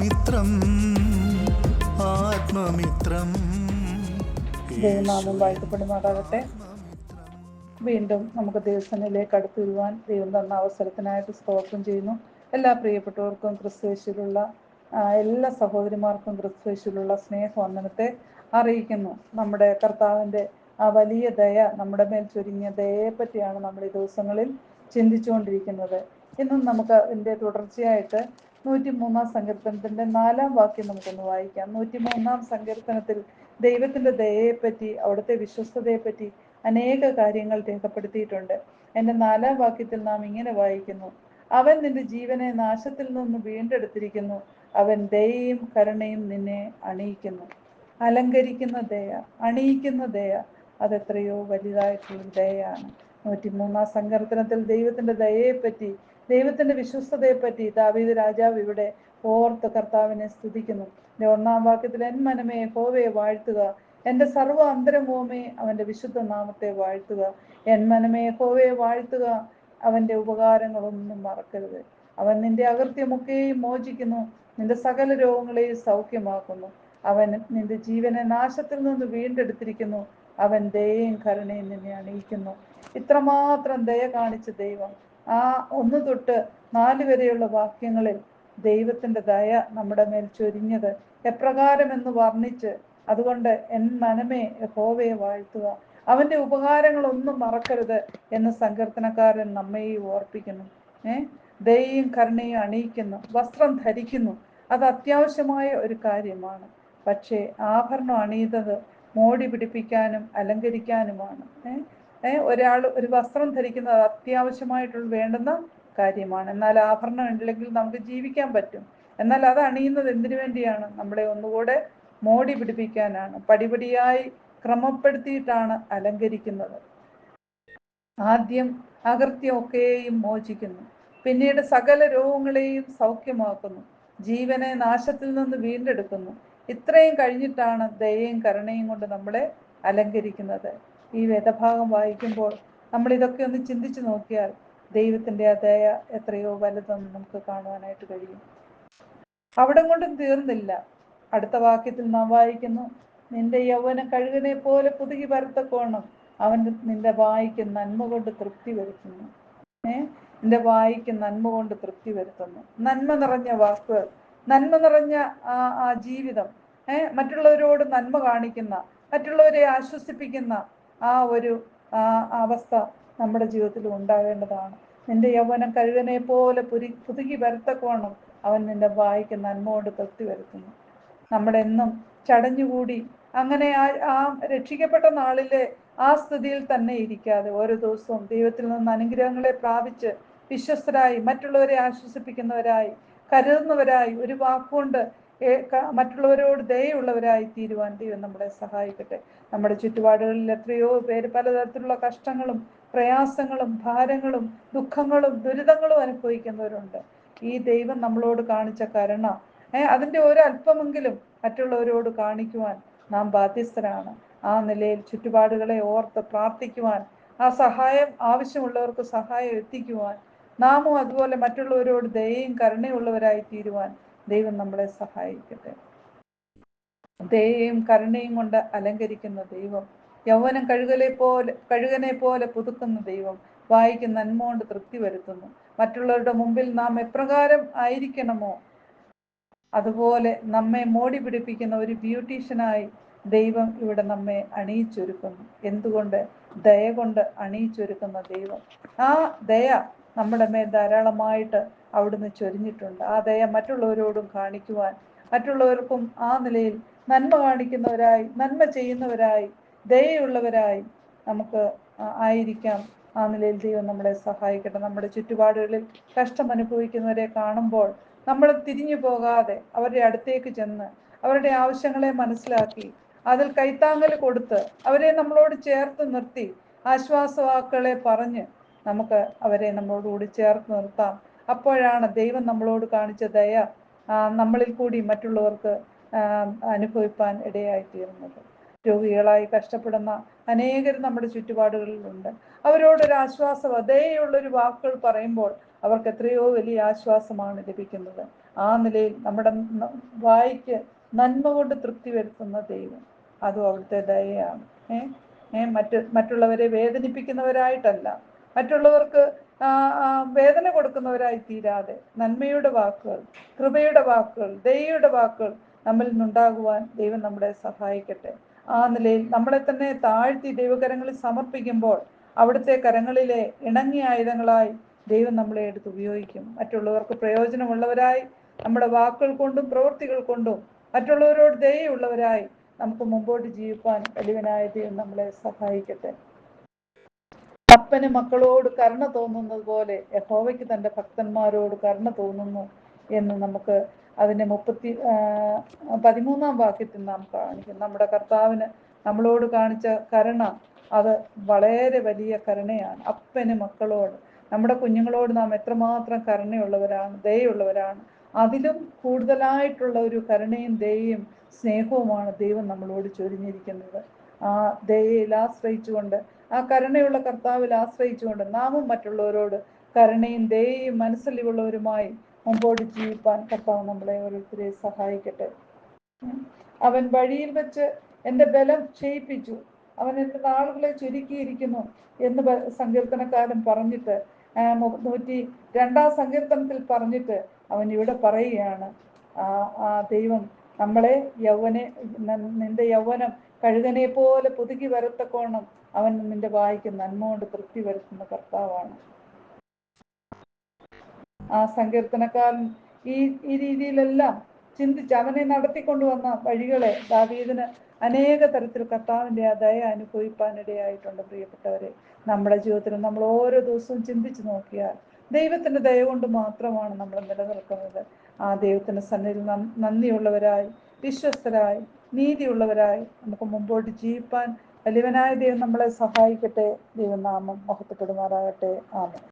ആത്മമിത്രം ആത്മമിത്രം. ദൈവനാമം വാഴ്ത്തപ്പെടുമാറാകട്ടെ വീണ്ടും നമുക്ക് ദൈവസനിലേക്ക് അടുത്തു വരുവാൻ ദൈവം തന്ന അവസരത്തിനായിട്ട് സ്തോത്രം ചെയ്യുന്നു. എല്ലാ പ്രിയപ്പെട്ടവർക്കും ക്രിസ്തുവേശിലുള്ള എല്ലാ സഹോദരിമാർക്കും ക്രിസ്തുവേശിലുള്ള സ്നേഹവന്ദനത്തെ അറിയിക്കുന്നു. നമ്മുടെ കർത്താവിന്റെ ആ വലിയ ദയ നമ്മുടെ മേൽ ചുരുങ്ങിയ ദയയെ പറ്റിയാണ് നമ്മൾ ഈ ദിവസങ്ങളിൽ ചിന്തിച്ചുകൊണ്ടിരിക്കുന്നത്. ഇന്നും നമുക്ക് ഇതിന്റെ തുടർച്ചയായിട്ട് നൂറ്റി മൂന്നാം സങ്കീർത്തനത്തിന്റെ നാലാം വാക്യം നമുക്കൊന്ന് വായിക്കാം. നൂറ്റി മൂന്നാം സങ്കീർത്തനത്തിൽ ദൈവത്തിന്റെ ദയയെപ്പറ്റി അവിടുത്തെ വിശ്വസ്തതയെപ്പറ്റി അനേക കാര്യങ്ങൾ രേഖപ്പെടുത്തിയിട്ടുണ്ട്. എന്റെ നാലാം വാക്യത്തിൽ നാം ഇങ്ങനെ വായിക്കുന്നു. അവൻ നിന്റെ ജീവനെ നാശത്തിൽ നിന്ന് വീണ്ടെടുത്തിരിക്കുന്നു. അവൻ ദയയും കരുണയും നിന്നെ അണിയിക്കുന്നു. അലങ്കരിക്കുന്ന ദയ അണിയിക്കുന്ന ദയ അതെത്രയോ വലുതായിട്ടുള്ള ദയയാണ്. നൂറ്റിമൂന്നാം സങ്കീർത്തനത്തിൽ ദൈവത്തിന്റെ ദയയെപ്പറ്റി ദൈവത്തിന്റെ വിശ്വസ്തതയെ പറ്റി ദാവീദ് രാജാവ് ഇവിടെ ഓർത്ത് കർത്താവിനെ സ്തുതിക്കുന്നു. ഒന്നാം വാക്യത്തിൽ എൻ മനമേ ഹോവയെ വാഴ്ത്തുക. എന്റെ സർവ അന്തരമോമേ അവന്റെ വിശുദ്ധ നാമത്തെ വാഴ്ത്തുക. എൻ മനമേ ഹോവയെ വാഴ്ത്തുക. അവന്റെ ഉപകാരങ്ങളൊന്നും മറക്കരുത്. അവൻ നിന്റെ അകൃത്യമൊക്കെയും മോചിക്കുന്നു. നിന്റെ സകല രോഗങ്ങളെയും സൗഖ്യമാക്കുന്നു. അവൻ നിന്റെ ജീവനെ നാശത്തിൽ നിന്ന് വീണ്ടെടുത്തിരിക്കുന്നു. അവൻ ദയയും കരുണയും നിന്നെ അണിയിക്കുന്നു. ഇത്രമാത്രം ദയ കാണിച്ച ദൈവം ആ ഒന്ന് തൊട്ട് നാല് വരെയുള്ള വാക്യങ്ങളിൽ ദൈവത്തിന്റെ ദയ നമ്മുടെ മേൽ ചൊരിഞ്ഞത് എപ്രകാരമെന്ന് വർണിച്ച് അതുകൊണ്ട് എൻ മനമേ യഹോവയെ വാഴ്ത്തുക. അവന്റെ ഉപകാരങ്ങളൊന്നും മറക്കരുത് എന്ന് സങ്കീർത്തനക്കാരൻ നമ്മയും ഓർപ്പിക്കുന്നു. ഏ? ദയയും കരുണയും അണിയിക്കുന്നു വസ്ത്രം ധരിക്കുന്നു. അത് അത്യാവശ്യമായ ഒരു കാര്യമാണ്. പക്ഷേ ആഭരണം അണിയുന്നത് മോടി പിടിപ്പിക്കാനും അലങ്കരിക്കാനുമാണ്. ഏ ഏ? ഒരാൾ ഒരു വസ്ത്രം ധരിക്കുന്നത് അത്യാവശ്യമായിട്ടുള്ള വേണ്ടുന്ന കാര്യമാണ്. എന്നാൽ ആഭരണം ഉണ്ടെങ്കിൽ നമുക്ക് ജീവിക്കാൻ പറ്റും. എന്നാൽ അത് അണിയുന്നത് എന്തിനു വേണ്ടിയാണ്? നമ്മളെ ഒന്നുകൂടെ മോടി പിടിപ്പിക്കാനാണ്. പടിപടിയായി ക്രമപ്പെടുത്തിയിട്ടാണ് അലങ്കരിക്കുന്നത്. ആദ്യം അകൃത്യമൊക്കെയും മോചിക്കുന്നു. പിന്നീട് സകല രോഗങ്ങളെയും സൗഖ്യമാക്കുന്നു. ജീവനെ നാശത്തിൽ നിന്ന് വീണ്ടെടുക്കുന്നു. ഇത്രയും കഴിഞ്ഞിട്ടാണ് ദയയും കരുണയും കൊണ്ട് നമ്മളെ അലങ്കരിക്കുന്നത്. ഈ വേദഭാഗം വായിക്കുമ്പോൾ നമ്മൾ ഇതൊക്കെ ഒന്ന് ചിന്തിച്ചു നോക്കിയാൽ ദൈവത്തിന്റെ ആ എത്രയോ വലുതെന്ന് നമുക്ക് കാണുവാനായിട്ട് കഴിയും. അവിടെ കൊണ്ടും തീർന്നില്ല. അടുത്ത വാക്യത്തിൽ നാം വായിക്കുന്നു നിന്റെ യൗവന കഴുകനെ പോലെ പുതുകി വരത്തക്കോണം അവൻ നിന്റെ വായിക്ക് നന്മ കൊണ്ട് തൃപ്തി വരുത്തുന്നു. ഏ? നിന്റെ വായിക്ക് നന്മ കൊണ്ട് തൃപ്തി വരുത്തുന്നു. നന്മ നിറഞ്ഞ വാക്കുകൾ നന്മ നിറഞ്ഞ ആ ആ ജീവിതം. ഏർ മറ്റുള്ളവരോട് നന്മ കാണിക്കുന്ന മറ്റുള്ളവരെ ആശ്വസിപ്പിക്കുന്ന ആ ഒരു അവസ്ഥ നമ്മുടെ ജീവിതത്തിൽ ഉണ്ടാകേണ്ടതാണ്. നിന്റെ യൗവനം കഴുകനെ പോലെ പുരി പുതുക്കി വരത്തക്കോണം അവൻ നിന്റെ വായിക്ക് നന്മ കൊണ്ട് തൃപ്തി വരുത്തുന്നു. നമ്മളെന്നും ചടഞ്ഞുകൂടി അങ്ങനെ ആ ആ രക്ഷിക്കപ്പെട്ട നാളിലെ ആ സ്ഥിതിയിൽ തന്നെ ഇരിക്കാതെ ഓരോ ദിവസവും ദൈവത്തിൽ നിന്ന് അനുഗ്രഹങ്ങളെ പ്രാപിച്ച് വിശ്വസ്തരായി മറ്റുള്ളവരെ ആശ്വസിപ്പിക്കുന്നവരായി കരുതുന്നവരായി ഒരു വാക്കുകൊണ്ട് മറ്റുള്ളവരോട് ദയുള്ളവരായി തീരുവാൻ ദൈവം നമ്മളെ സഹായിക്കട്ടെ. നമ്മുടെ ചുറ്റുപാടുകളിൽ എത്രയോ പേര് പലതരത്തിലുള്ള കഷ്ടങ്ങളും പ്രയാസങ്ങളും ഭാരങ്ങളും ദുഃഖങ്ങളും ദുരിതങ്ങളും അനുഭവിക്കുന്നവരുണ്ട്. ഈ ദൈവം നമ്മളോട് കാണിച്ച കരുണ ഏ അതിന്റെ ഒരല്പമെങ്കിലും മറ്റുള്ളവരോട് കാണിക്കുവാൻ നാം ബാധ്യസ്ഥരാണ്. ആ നിലയിൽ ചുറ്റുപാടുകളെ ഓർത്ത് പ്രാർത്ഥിക്കുവാൻ ആ സഹായം ആവശ്യമുള്ളവർക്ക് സഹായം എത്തിക്കുവാൻ നാമും അതുപോലെ മറ്റുള്ളവരോട് ദയയും കരുണയുള്ളവരായി തീരുവാൻ ദൈവം നമ്മളെ സഹായിക്കട്ടെ. ദയയും കരുണയും കൊണ്ട് അലങ്കരിക്കുന്ന ദൈവം യൗവനം കഴുകലെ പോലെ കഴുകനെ പോലെ പുതുക്കുന്ന ദൈവം വായിക്ക് നന്മ കൊണ്ട് തൃപ്തി വരുത്തുന്നു. മറ്റുള്ളവരുടെ മുമ്പിൽ നാം എപ്രകാരം ആയിരിക്കണമോ? അതുപോലെ നമ്മെ മോടി പിടിപ്പിക്കുന്ന ഒരു ബ്യൂട്ടീഷ്യനായി ദൈവം ഇവിടെ നമ്മെ അണിയിച്ചൊരുക്കുന്നു. എന്തുകൊണ്ട്? ദയ കൊണ്ട് അണിയിച്ചൊരുക്കുന്ന ദൈവം. ആ ദയ നമ്മുടെ മേൽ ധാരാളമായിട്ട് അവിടുന്ന് ചൊരിഞ്ഞിട്ടുണ്ട്. ആ ദയ മറ്റുള്ളവരോടും കാണിക്കുവാൻ മറ്റുള്ളവർക്കും ആ നിലയിൽ നന്മ കാണിക്കുന്നവരായി നന്മ ചെയ്യുന്നവരായി ദയയുള്ളവരായി നമുക്ക് ആയിരിക്കാം. ആ നിലയിൽ ദൈവം നമ്മളെ സഹായിക്കട്ടെ. നമ്മുടെ ചുറ്റുപാടുകളിൽ കഷ്ടം അനുഭവിക്കുന്നവരെ കാണുമ്പോൾ നമ്മൾ തിരിഞ്ഞു പോകാതെ അവരുടെ അടുത്തേക്ക് ചെന്ന് അവരുടെ ആവശ്യങ്ങളെ മനസ്സിലാക്കി അതിൽ കൈത്താങ്ങൽ കൊടുത്ത് അവരെ നമ്മളോട് ചേർത്ത് നിർത്തി ആശ്വാസവാക്കുകളെ പറഞ്ഞ് നമുക്ക് അവരെ നമ്മളോട് കൂടി ചേർത്ത് നിർത്താം. അപ്പോഴാണ് ദൈവം നമ്മളോട് കാണിച്ച ദയ നമ്മളിൽ കൂടി മറ്റുള്ളവർക്ക് അനുഭവിപ്പാൻ ഇടയായിത്തീരുന്നത്. രോഗികളായി കഷ്ടപ്പെടുന്ന അനേകർ നമ്മുടെ ചുറ്റുപാടുകളിലുണ്ട്. അവരോടൊരു ആശ്വാസം അതേയുള്ളൊരു വാക്കുകൾ പറയുമ്പോൾ അവർക്ക് എത്രയോ വലിയ ആശ്വാസമാണ് ലഭിക്കുന്നത്. ആ നിലയിൽ നമ്മുടെ വായിക്ക് നന്മ കൊണ്ട് തൃപ്തി വരുത്തുന്ന ദൈവം. അതും അവിടുത്തെ ദയയാണ്. ഏഹ് മറ്റ് മറ്റുള്ളവരെ വേദനിപ്പിക്കുന്നവരായിട്ടല്ല. മറ്റുള്ളവർക്ക് വേദന കൊടുക്കുന്നവരായി തീരാതെ നന്മയുടെ വാക്കുകൾ കൃപയുടെ വാക്കുകൾ ദയയുടെ വാക്കുകൾ നമ്മിൽ നിന്നുണ്ടാകുവാൻ ദൈവം നമ്മളെ സഹായിക്കട്ടെ. ആ നിലയിൽ നമ്മളെ തന്നെ താഴ്ത്തി ദൈവകരങ്ങളിൽ സമർപ്പിക്കുമ്പോൾ അവിടുത്തെ കരങ്ങളിലെ ഇണങ്ങിയ ആയുധങ്ങളായി ദൈവം നമ്മളെ എടുത്ത് ഉപയോഗിക്കും. മറ്റുള്ളവർക്ക് പ്രയോജനമുള്ളവരായി നമ്മുടെ വാക്കുകൾ കൊണ്ടും പ്രവൃത്തികൾ കൊണ്ടും മറ്റുള്ളവരോട് ദയുള്ളവരായി നമുക്ക് മുമ്പോട്ട് ജീവിക്കാൻ വലിയവനായ ദൈവം നമ്മളെ സഹായിക്കട്ടെ. അപ്പന് മക്കളോട് കരുണ തോന്നുന്നത് പോലെ യഹോവയ്ക്ക് തന്റെ ഭക്തന്മാരോട് കരുണ തോന്നുന്നു എന്ന് നമുക്ക് അതിന്റെ മുപ്പത്തി പതിമൂന്നാം വാക്യത്തിൽ നാം കാണിക്കും. നമ്മുടെ കർത്താവിന് നമ്മളോട് കാണിച്ച കരുണ അത് വളരെ വലിയ കരുണയാണ്. അപ്പന് മക്കളോട് നമ്മുടെ കുഞ്ഞുങ്ങളോട് നാം എത്രമാത്രം കരുണയുള്ളവരാണ് ദയുള്ളവരാണ്. അതിലും കൂടുതലായിട്ടുള്ള ഒരു കരുണയും ദയയും സ്നേഹവുമാണ് ദൈവം നമ്മളോട് ചൊരിഞ്ഞിരിക്കുന്നത്. ആ ദയയിൽ ആശ്രയിച്ചുകൊണ്ട് ആ കരുണയുള്ള കർത്താവിൽ ആശ്രയിച്ചുകൊണ്ട് നാമും മറ്റുള്ളവരോട് കരുണയും ദയയും മനസ്സിലുള്ളവരുമായി മുമ്പോട്ട് ജീവിപ്പാൻ കർത്താവ് നമ്മളെ ഓരോരുത്തരെ സഹായിക്കട്ടെ. അവൻ വഴിയിൽ വെച്ച് എന്റെ ബലം ക്ഷയിപ്പിച്ചു. അവൻ എന്റെ നാളുകളെ ചുരുക്കിയിരിക്കുന്നു എന്ന് സങ്കീർത്തനക്കാരൻ പറഞ്ഞിട്ട് നൂറ്റി രണ്ടാം സങ്കീർത്തനത്തിൽ പറഞ്ഞിട്ട് അവൻ ഇവിടെ പറയുകയാണ്. ആ ദൈവം നമ്മളെ യൗവനെ നിന്റെ യൗവനം കഴുകനെ പോലെ പുതുക്കി വരത്തക്കോണം അവൻ നിന്റെ വായിക്ക് നന്മ കൊണ്ട് തൃപ്തി വരുത്തുന്ന കർത്താവാണ്. ആ സങ്കീർത്തനക്കാരൻ ഈ ഈ രീതിയിലെല്ലാം ചിന്തിച്ച് അവനെ നടത്തിക്കൊണ്ടുവന്ന വഴികളെ ദാവീദിന് അനേക തരത്തിൽ കർത്താവിന്റെ ആ ദയ അനുഭവിപ്പാനിടയായിട്ടുണ്ട് പ്രിയപ്പെട്ടവരെ. നമ്മുടെ ജീവിതത്തിൽ നമ്മൾ ഓരോ ദിവസവും ചിന്തിച്ചു നോക്കിയാൽ ദൈവത്തിന്റെ ദയ കൊണ്ട് മാത്രമാണ് നമ്മൾ നിലനിൽക്കുന്നത്. ആ ദൈവത്തിന്റെ സന്നിധിയിൽ നന്ദിയുള്ളവരായി വിശ്വസ്തരായി നീതിയുള്ളവരായി നമുക്ക് മുമ്പോട്ട് ജീവിപ്പാൻ വലിയവനായ ദൈവം നമ്മളെ സഹായിക്കട്ടെ. ദൈവനാമം മഹത്വപ്പെടുമാറാകട്ടെ. ആമേൻ.